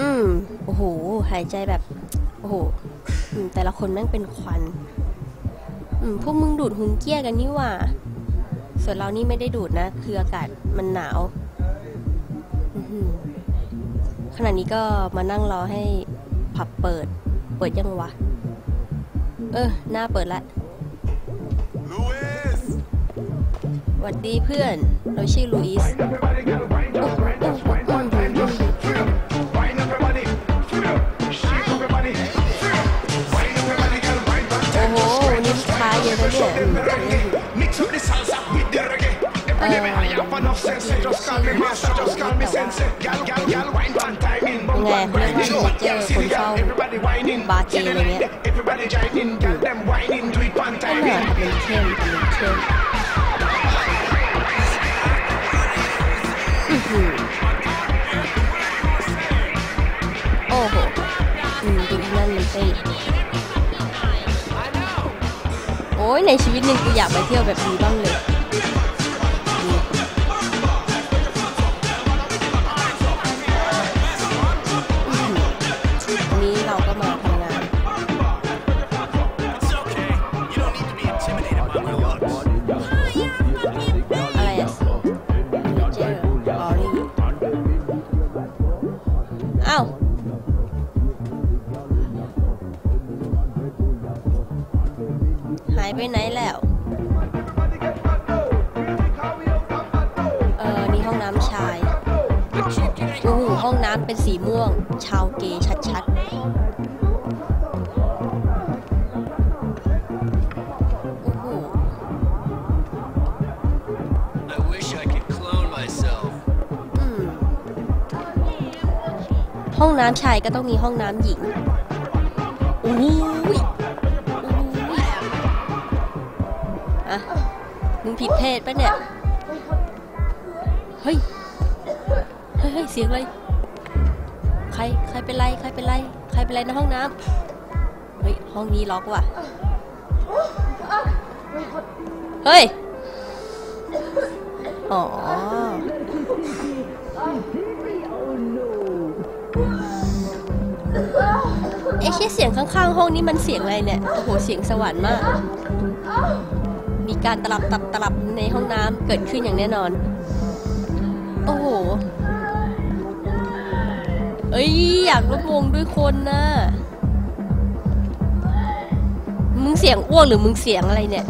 อืมโอ้โห หายใจแบบ โอ้โหอืมแต่ละคนแม่งเป็นควัน อืมพวกมึงดูดหุงเกี้ยกันนี่หว่า ส่วนเรานี่ไม่ได้ดูดนะ คืออากาศมันหนาวอื้อหือขณะนี้ก็มานั่งรอให้ผับเปิด เปิดยังวะ เออ หน้าเปิดละ Luis! หวัดดีเพื่อน เราชื่อลุอิส Everybody get wind up, just wind I have enough sense. Just call me master, just call me sensei. Gal, gal, gal, wind one time in. ยังไงเรียกว่า You know what, signature gal, see the คนเฝ้า gal, everybody whining. บาร์เกย์อะไรเงี้ย Everybody joining, gal, them whining, do it one ข time นาด in. เป็นเข้มเป็นเข้มอื้อหือโอ้โหอืมดูอีนั่นมันเต้โอ้ยในชีวิตหนึ่งกูอยากไปเที่ยวแบบนี้บ้างเลย ไปไหนแล้ว เออนี่ห้องน้ำชายโอ้โหห้องน้ำเป็นสีม่วง ชาวเกย์ชัดๆ โอ้โห I wish I could clone myself. อืมห้องน้ำชายก็ต้องมีห้องน้ำหญิงอุ้ยอุ้ย อะมึงผิดเพศปะเนี่ยเฮ้ยเฮ้ย เฮ้ยเสียงอะไร ใคร ใครเป็นไร ใครเป็นไร ใครเป็นไรในห้องน้ำเฮ้ย ห้องนี้ล็อกว่ะ เฮ้ย อ๋อไอ้เชี่ยเสียงข้างๆห้องนี้มันเสียงอะไรเนี่ย โอ้โห เสียงสวรรค์มาก มีการตลับตับตลับในห้องน้ำเกิดขึ้นอย่างแน่นอน โอ้โห เอ้ย อยากรบวงด้วยคนนะมึงเสียงอ้วกหรือมึงเสียงอะไรเนี่ย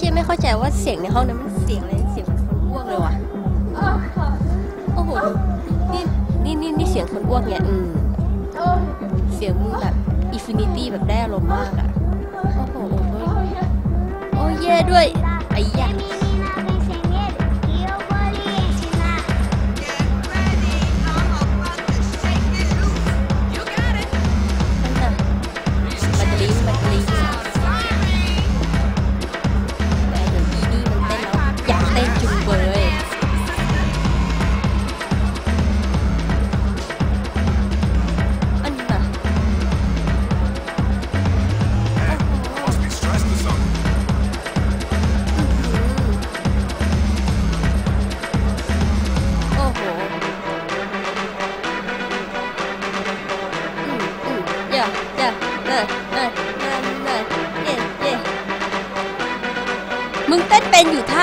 เชี่ยไม่เข้าใจว่าเสียงในห้องนั้นมันเสียงอะไรเสียงคนอ้วกเลยว่ะโอ้โหนี่นี่นี่นี่เสียงคนอ้วกเนี่ยอืมเสียงมึงแบบอินฟินิตี้แบบได้อารมณ์มากอะโอ้โหโอ้ยโอ้ยเย่ด้วยไอ้ยะ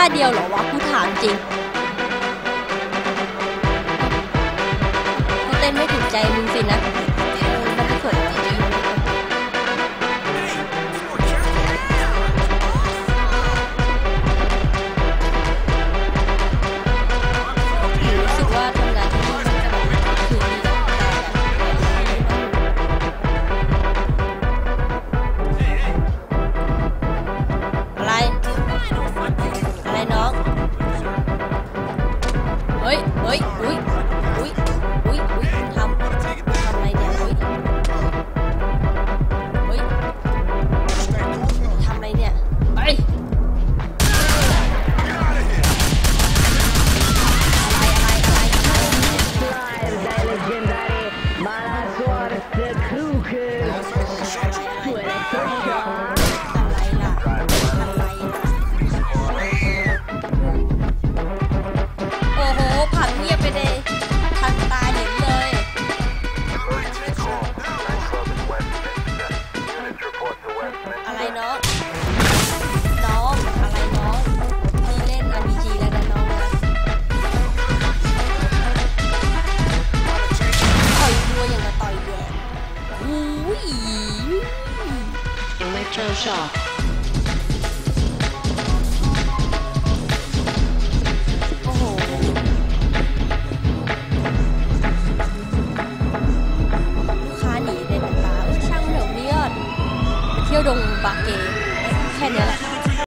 เป็นอยู่ท่าเดียวเหรอวะกูถามจริงกูเต้นไม่ถูกใจมึงสินะ Electroshock.